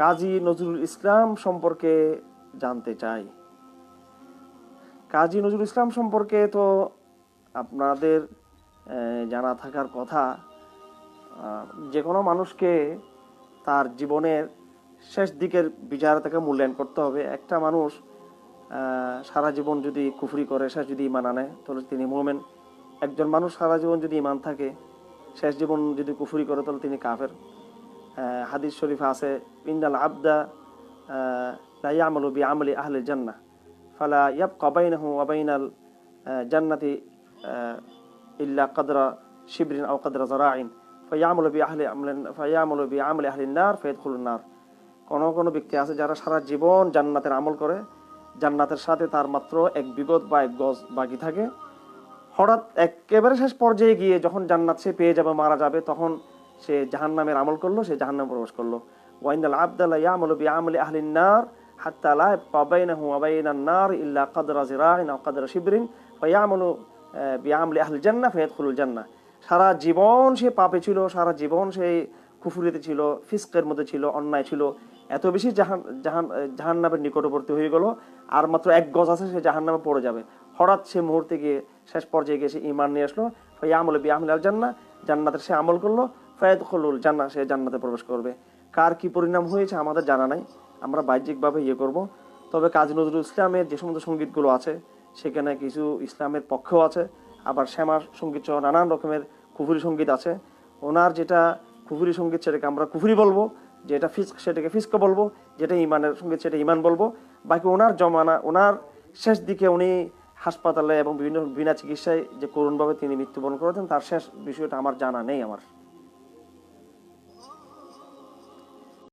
কাজী নজরুল ইসলাম সম্পর্কে জানতে চাই। কাজী নজরুল ইসলাম সম্পর্কে তো আপনাদের জানা থাকার কথা যে কোনো মানুষকে তার জীবনের শেষ দিকের বিচার থেকে মূল্যায়ন করতে হবে। একটা মানুষ সারা জীবন যদি কুফরি করে শেষ যদি ইমান আনে, তাহলে তিনি মোমেন। একজন মানুষ সারা জীবন যদি ইমান থাকে, শেষ জীবন যদি কুফরি করে, তাহলে তিনি কাফের। হাদিস শরীফে আছে ইন্দাল আবদা আহ, বি আমলি আহলিল জান্না ফালা ইয়াবকা বাইনাহু ওয়া বাইনাল আহ, জান্নাতি ইল্লা কদরা শিবরিন আও কদরা জারাইন ফায়ামুলু বি আহলি আমলিন ফায়ামুলু বি আমলি আহলিন নার ফায়াদখুলুন নার। কোন কোনো ব্যক্তি আছে যারা সারা জীবন জান্নাতের আমল করে জান্নাতের সাথে তার মাত্র এক বিগত বা এক গজ বাকি থাকে। হঠাৎ একেবারে শেষ পর্যায়ে গিয়ে যখন জান্নাত সে পেয়ে যাবে মারা যাবে তখন সে জাহান্নামের আমল করল, সে জাহান জাহান্নামে প্রবেশ করল। ওয়াইনাল আবদাল্লাহ ইয়ামুলু বি আমলি আহলিন নার হাত্তা নার ইল্লা কদরা জিরাইন আও কদরা শিবরিন। ফায়ামুলু বি আমলি আহলিল জান্নাহ ফায়াদখুলুল জান্নাহ। সারা জীবন সে পাপে ছিল, সারা জীবন সে কুফুরিতে ছিল, ফিস্কের মধ্যে ছিল, অন্যায় ছিল। এত বেশি জাহান জাহান, জাহান্নামের নিকটবর্তী হয়ে গেল, আর মাত্র এক গজ আছে সে জাহান্নামে পড়ে যাবে। হঠাৎ সে মুহূর্তে গিয়ে শেষ পর্যায়ে গিয়ে সে ইমান নিয়ে আসলো। ফাইয়া আমলে বি আমল আল জান্না জান্নাতের সে আমল করল। ফায়াদ খলুল জান্না সে জান্নাতে প্রবেশ করবে। কার কি পরিণাম হয়েছে আমাদের জানা নাই। আমরা বাহ্যিকভাবে ইয়ে করব। তবে কাজী নজরুল ইসলামের যে সমস্ত সঙ্গীতগুলো আছে, সেখানে কিছু ইসলামের পক্ষও আছে। আবার শ্যামার সংগীত সহ নানান রকমের কুফুরি সংগীত আছে। ওনার যেটা কুফুরি সংগীত, সেটাকে আমরা কুফুরি বলব। যেটা ফিস্ক সেটাকে ফিস্ক বলব। যেটা ইমানের সংগীত, সেটা ইমান বলব। বাকি ওনার জমানা, ওনার শেষ দিকে উনি হাসপাতালে এবং বিভিন্ন বিনা চিকিৎসায় যে করুণভাবে তিনি মৃত্যুবরণ করেছেন, তার শেষ বিষয়টা আমার জানা নেই আমার।